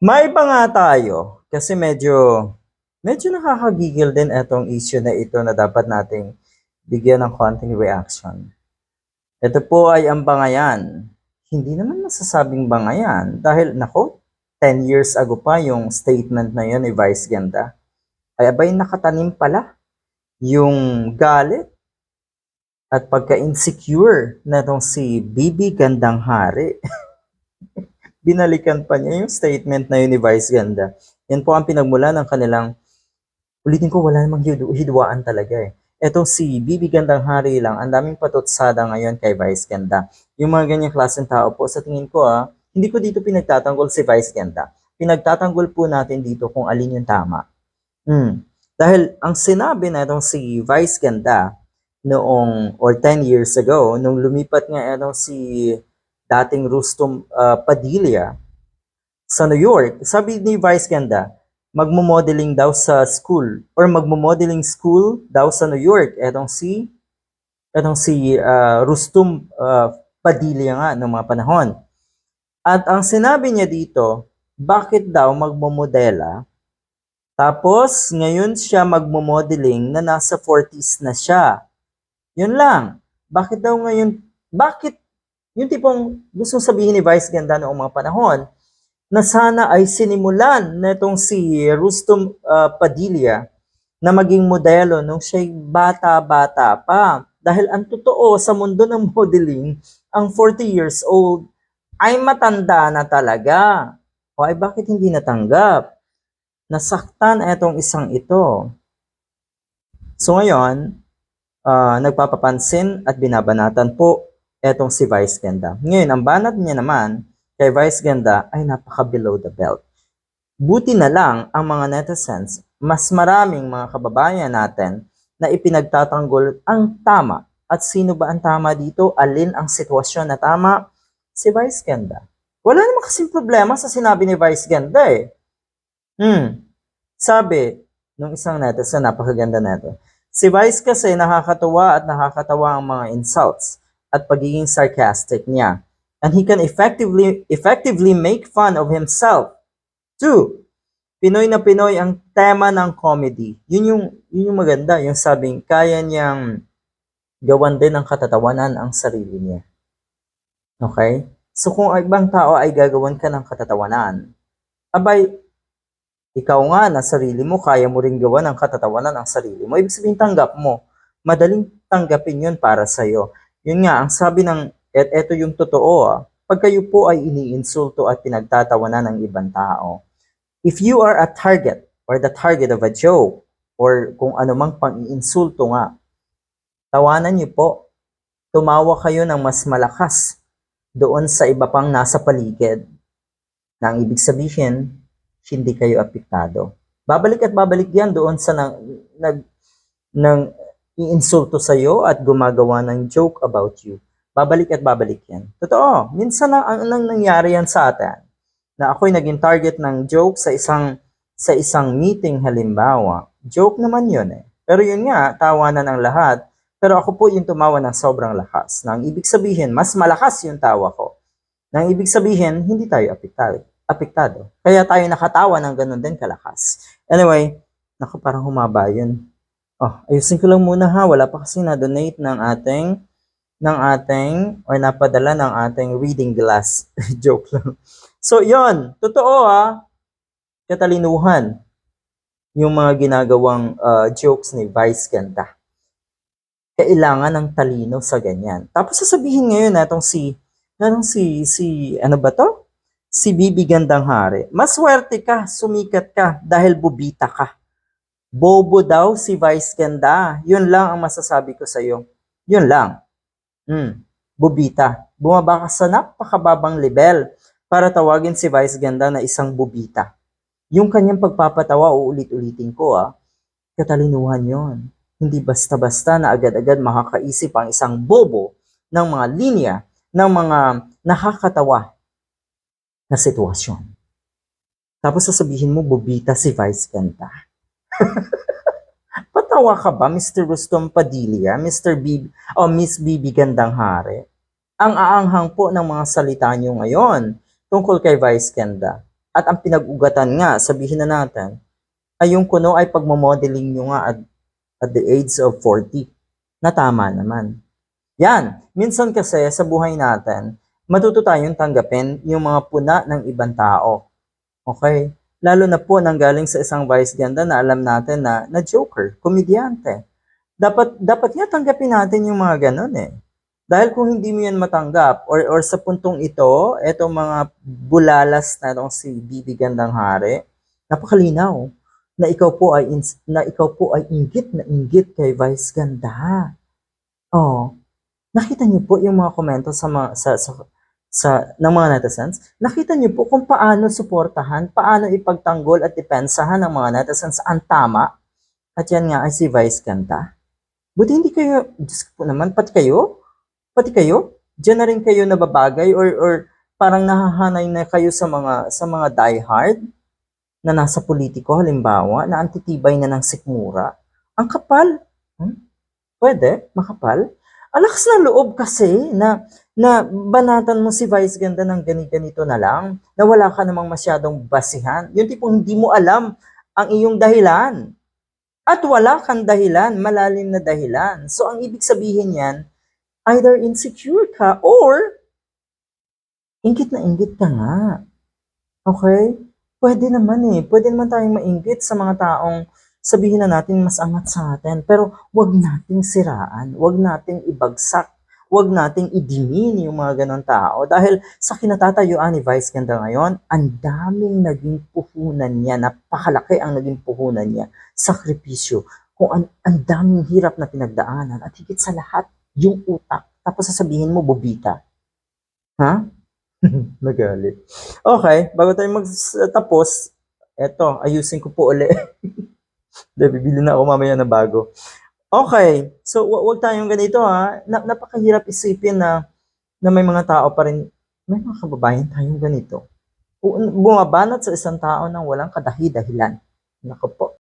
May iba nga tayo kasi medyo medyo nakakagigil din etong issue na ito na dapat nating bigyan ng konting reaction. Ito po ay ang bangayan. Hindi naman masasabing bangayan dahil nako, 10 years ago pa yung statement na yun ni Vice Ganda. Ay abay nakatanim pala yung galit at pagka-insecure na tong si Bibi Gandang Hari. binalikan pa niya yung statement na yun ni Vice Ganda. Yan po ang pinagmula ng kanilang, ulitin ko, wala namang hid- hidwaan talaga eh. Etong si Bibi Gandang Hari lang, ang daming patutsada ngayon kay Vice Ganda. Yung mga ganyang klaseng tao po, sa tingin ko ah, hindi ko dito pinagtatanggol si Vice Ganda. Pinagtatanggol po natin dito kung alin yung tama. Hmm. Dahil ang sinabi na itong si Vice Ganda noong, or 10 years ago, nung lumipat nga itong si dating Rustom uh, Padilla sa New York, sabi ni Vice Ganda, magmo-modeling daw sa school or magmo-modeling school daw sa New York. Etong si etong si uh, Rustom uh, Padilla nga noong mga panahon. At ang sinabi niya dito, bakit daw magmomodela? Tapos ngayon siya magmo-modeling na nasa 40s na siya. Yun lang. Bakit daw ngayon, bakit yung tipong gusto sabihin ni Vice Ganda noong mga panahon na sana ay sinimulan netong si Rustom uh, Padilla na maging modelo nung siya'y bata-bata pa. Dahil ang totoo sa mundo ng modeling, ang 40 years old ay matanda na talaga. O ay bakit hindi natanggap? Nasaktan etong isang ito. So ngayon, uh, nagpapapansin at binabanatan po etong si Vice Ganda. Ngayon, ang banat niya naman kay Vice Ganda ay napaka below the belt. Buti na lang ang mga netizens, mas maraming mga kababayan natin na ipinagtatanggol ang tama. At sino ba ang tama dito? Alin ang sitwasyon na tama? Si Vice Ganda. Wala naman kasing problema sa sinabi ni Vice Ganda eh. Hmm. Sabi nung isang netizen, napakaganda neto. Si Vice kasi nakakatuwa at nakakatawa ang mga insults at pagiging sarcastic niya. And he can effectively effectively make fun of himself. Two, Pinoy na Pinoy ang tema ng comedy. Yun yung, yun yung maganda, yung sabing kaya niyang gawan din ng katatawanan ang sarili niya. Okay? So kung ang ibang tao ay gagawan ka ng katatawanan, abay, ikaw nga na sarili mo, kaya mo rin gawan ng katatawanan ang sarili mo. Ibig sabihin tanggap mo. Madaling tanggapin yun para sa'yo. Yun nga, ang sabi ng, et eto yung totoo ah, pag kayo po ay iniinsulto at pinagtatawanan ng ibang tao, if you are a target or the target of a joke or kung anumang pang-iinsulto nga, tawanan niyo po, tumawa kayo ng mas malakas doon sa iba pang nasa paligid na ang ibig sabihin, hindi kayo apektado. Babalik at babalik yan doon sa nag, nag, nang iinsulto sa'yo at gumagawa ng joke about you. Babalik at babalik yan. Totoo, minsan na, ang, ang nangyari yan sa atin na ako'y naging target ng joke sa isang sa isang meeting halimbawa. Joke naman yun eh. Pero yun nga, tawanan ng lahat. Pero ako po yung tumawa ng sobrang lakas. Nang ibig sabihin, mas malakas yung tawa ko. Nang ibig sabihin, hindi tayo apektado. apektado. Kaya tayo nakatawa ng ganun din kalakas. Anyway, naku, parang humaba yun. Oh, ayusin ko lang muna ha. Wala pa kasi na-donate ng ating ng ating or napadala ng ating reading glass. Joke lang. So, yon Totoo ha. Katalinuhan yung mga ginagawang uh, jokes ni Vice Ganda. Kailangan ng talino sa ganyan. Tapos sasabihin ngayon natong si natong si si ano ba to? Si Bibi Gandang Hari. Maswerte ka, sumikat ka dahil bubita ka. Bobo daw si Vice Ganda. Yun lang ang masasabi ko sa iyo. Yun lang. Hmm. Bubita. Bumaba ka sa napakababang level para tawagin si Vice Ganda na isang bubita. Yung kanyang pagpapatawa, uulit-ulitin ko ah, katalinuhan yon. Hindi basta-basta na agad-agad makakaisip ang isang bobo ng mga linya ng mga nakakatawa na sitwasyon. Tapos sasabihin mo, bubita si Vice Ganda. Patawa ka ba, Mr. Rustom Padilla, Mr. B, o Miss Bibi Gandang Hari? Ang aanghang po ng mga salita nyo ngayon tungkol kay Vice Ganda. at ang pinag-ugatan nga, sabihin na natin, ay yung kuno ay pagmamodeling nyo nga at, at the age of 40 na tama naman. Yan. Minsan kasi sa buhay natin, matuto tayong tanggapin yung mga puna ng ibang tao. Okay? Lalo na po nang galing sa isang vice ganda na alam natin na, na joker, komedyante. Dapat, dapat nga tanggapin natin yung mga ganun eh. Dahil kung hindi mo yan matanggap, or, or sa puntong ito, etong mga bulalas na itong si Bibi Gandang Hari, napakalinaw na ikaw po ay na ikaw po ay inggit na inggit kay Vice Ganda. Oh, nakita niyo po yung mga komento sa mga sa, sa sa ng mga netizens. Nakita niyo po kung paano suportahan, paano ipagtanggol at depensahan ng mga netizens ang tama. At yan nga ay si Vice Ganda. Buti hindi kayo, Diyos po naman, pati kayo? Pati kayo? Diyan na rin kayo nababagay or, or parang nahahanay na kayo sa mga sa mga diehard na nasa politiko halimbawa na antitibay na ng sikmura. Ang kapal. Hmm? Pwede, makapal. Alakas na loob kasi na na banatan mo si Vice Ganda ng gani-ganito na lang, na wala ka namang masyadong basihan. Yung tipong hindi mo alam ang iyong dahilan. At wala kang dahilan, malalim na dahilan. So ang ibig sabihin yan, either insecure ka or ingit na ingit ka nga. Okay? Pwede naman eh. Pwede naman tayong mainggit sa mga taong sabihin na natin mas angat sa atin. Pero wag nating siraan. Wag nating ibagsak. Wag nating idimin yung mga ganong tao. Dahil sa kinatatayuan ni Vice Ganda ngayon, ang daming naging puhunan niya. Napakalaki ang naging puhunan niya. Sakripisyo. Kung an, ang daming hirap na pinagdaanan. At higit sa lahat, yung utak. Tapos sasabihin mo, bobita. Ha? Nagalit. Okay, bago tayo magtapos, eto, ayusin ko po uli. Hindi, bibili na ako mamaya na bago. Okay, so wa- wag tayong ganito ha. Na, napakahirap isipin na na may mga tao pa rin, may mga kababayan tayong ganito. Bu- Bumabanat sa isang tao nang walang kadahi-dahilan. Nako po.